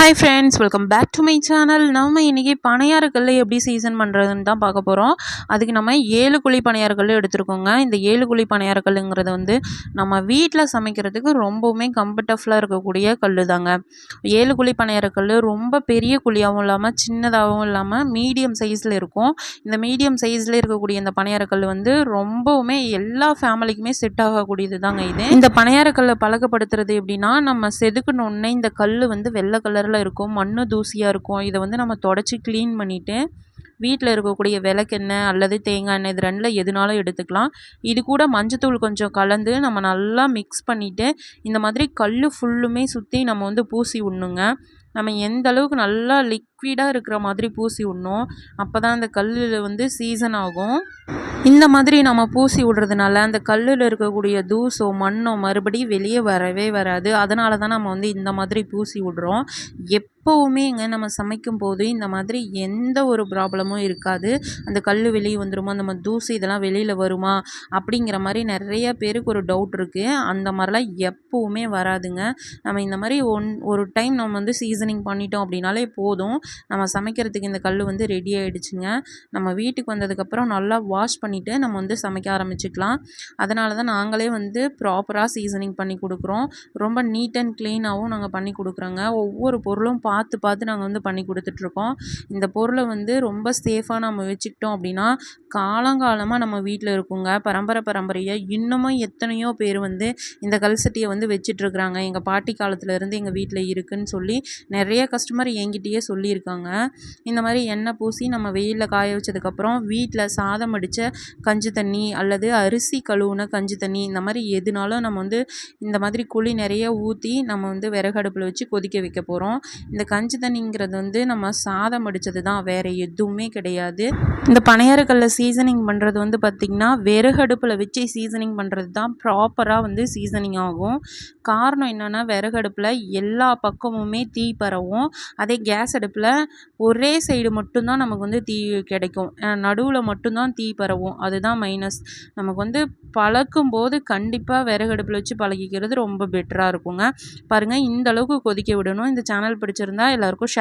Hi friends welcome back to my channel நம்ம இன்றைக்கி பணியாரக்கல்லை எப்படி சீசன் பண்ணுறதுன்னு தான் பார்க்க போகிறோம் அதுக்கு நம்ம ஏழு குழி பணியாரக்கல் எடுத்துருக்கோங்க. இந்த ஏழு குழி பணியாரக்கல்லுங்கிறது வந்து நம்ம வீட்டில் சமைக்கிறதுக்கு ரொம்பவுமே கம்ஃபர்டபுளாக இருக்கக்கூடிய கல் தாங்க ஏழு குழி பணியாரக்கல் ரொம்ப பெரிய குழியாகவும் இல்லாமல் சின்னதாகவும் இல்லாமல் மீடியம் சைஸில் இருக்கும். இந்த மீடியம் சைஸில் இருக்கக்கூடிய இந்த பணியாரக்கல் வந்து ரொம்பவுமே எல்லா ஃபேமிலிக்குமே செட் ஆகக்கூடியது தாங்க இது. இந்த பணியாரக்கல்லை பழக்கப்படுத்துறது எப்படின்னா நம்ம செதுக்கணுன்னே இந்த கல் வந்து வெள்ளை கலரில் இருக்கும் மண் தூசியாக இருக்கும். இதை வந்து நம்ம தொடச்சி க்ளீன் பண்ணிவிட்டு வீட்டில் இருக்கக்கூடிய விளக்கெண்ணெய் அல்லது தேங்காய் எண்ணெய் இது ரெண்டில் எதுனாலும் எடுத்துக்கலாம். இது கூட மஞ்சத்தூள் கொஞ்சம் கலந்து நம்ம நல்லா மிக்ஸ் பண்ணிவிட்டு இந்த மாதிரி கல் ஃபுல்லுமே சுற்றி நம்ம வந்து பூசி விட்ணுங்க நம்ம எந்த அளவுக்கு நல்லா லிக்விடாக இருக்கிற மாதிரி பூசி விட்ணும். அப்போ தான் அந்த கல்லில் வந்து சீசன் ஆகும். இந்த மாதிரி நம்ம பூசி விடுறதுனால அந்த கல்லில் இருக்கக்கூடிய தூசோ மண்ணோ மறுபடியும் வெளியே வரவே வராது. அதனால தான் நம்ம வந்து இந்த மாதிரி பூசி விடுறோம். எப்போவுமேங்க நம்ம சமைக்கும் போது இந்த மாதிரி எந்த ஒரு ப்ராப்ளமும் இருக்காது. அந்த கல் வெளியே வந்துருமா? நம்ம தூசி இதெல்லாம் வெளியில் வருமா? அப்படிங்கிற மாதிரி நிறைய பேருக்கு ஒரு டவுட் இருக்குது அந்த மாதிரிலாம் எப்போவுமே வராதுங்க. நம்ம இந்த மாதிரி ஒன் ஒரு டைம் நம்ம வந்து சீசன் சீசனிங் பண்ணிட்டோம் அப்படின்னாலே போதும். நம்ம சமைக்கிறதுக்கு இந்த கல் வந்து ரெடி ஆகிடுச்சுங்க நம்ம வீட்டுக்கு வந்ததுக்கப்புறம் நல்லா வாஷ் பண்ணிவிட்டு நம்ம வந்து சமைக்க ஆரம்பிச்சுக்கலாம். அதனால தான் நாங்களே வந்து ப்ராப்பராக சீசனிங் பண்ணி கொடுக்குறோம். ரொம்ப நீட் அண்ட் க்ளீனாகவும் நாங்கள் பண்ணி கொடுக்குறோங்க. ஒவ்வொரு பொருளும் பார்த்து பார்த்து நாங்கள் வந்து பண்ணி கொடுத்துட்ருக்கோம். இந்த பொருளை வந்து ரொம்ப சேஃபாக நம்ம வச்சுக்கிட்டோம் அப்படின்னா காலங்காலமாக நம்ம வீட்டில் இருக்குங்க. பரம்பரை பரம்பரையாக இன்னமும் எத்தனையோ பேர் வந்து இந்த கல் சட்டியை வந்து வச்சிட்ருக்குறாங்க. எங்கள் பாட்டி காலத்துலேருந்து எங்கள் வீட்டில் இருக்குதுன்னு சொல்லி நிறைய கஸ்டமர் என்கிட்டயே சொல்லியிருக்காங்க. இந்த மாதிரி எண்ணெய் பூசி நம்ம வெயிலில் காய வச்சதுக்கப்புறம் வீட்டில் சாதம் அடித்த கஞ்சி தண்ணி அல்லது அரிசி கழுவுன கஞ்சி தண்ணி இந்த மாதிரி எதுனாலும் நம்ம வந்து இந்த மாதிரி குழி நிறைய ஊற்றி நம்ம வந்து விறகு அடுப்பில் வச்சு கொதிக்க வைக்க போகிறோம் இந்த கஞ்சி தண்ணிங்கிறது வந்து நம்ம சாதம் அடித்தது தான் வேறு எதுவுமே கிடையாது. இந்த பனையாரக்கல்ல சீசனிங் பண்ணுறது வந்து பார்த்திங்கன்னா விறகு அடுப்பில் வச்சு சீசனிங் பண்ணுறது தான் ப்ராப்பராக வந்து சீசனிங் ஆகும். காரணம் என்னென்னா விறகடுப்பில் எல்லா பக்கமுமே தீ பரவும் அதே கேஸ் அடுப்பில் ஒரே சைடு மட்டும்தான் நமக்கு வந்து தீ கிடைக்கும். நடுவில் மட்டும்தான் தீ பரவும். அதுதான் மைனஸ் நமக்கு வந்து பழக்கும் போது கண்டிப்பாக விறகு அடுப்பில் வச்சு பழகிக்கிறது ரொம்ப பெட்டராக இருக்குங்க. பாருங்கள் இந்த அளவுக்கு கொதிக்க விடணும். இந்த சேனல் பிடிச்சிருந்தா எல்லாருக்கும்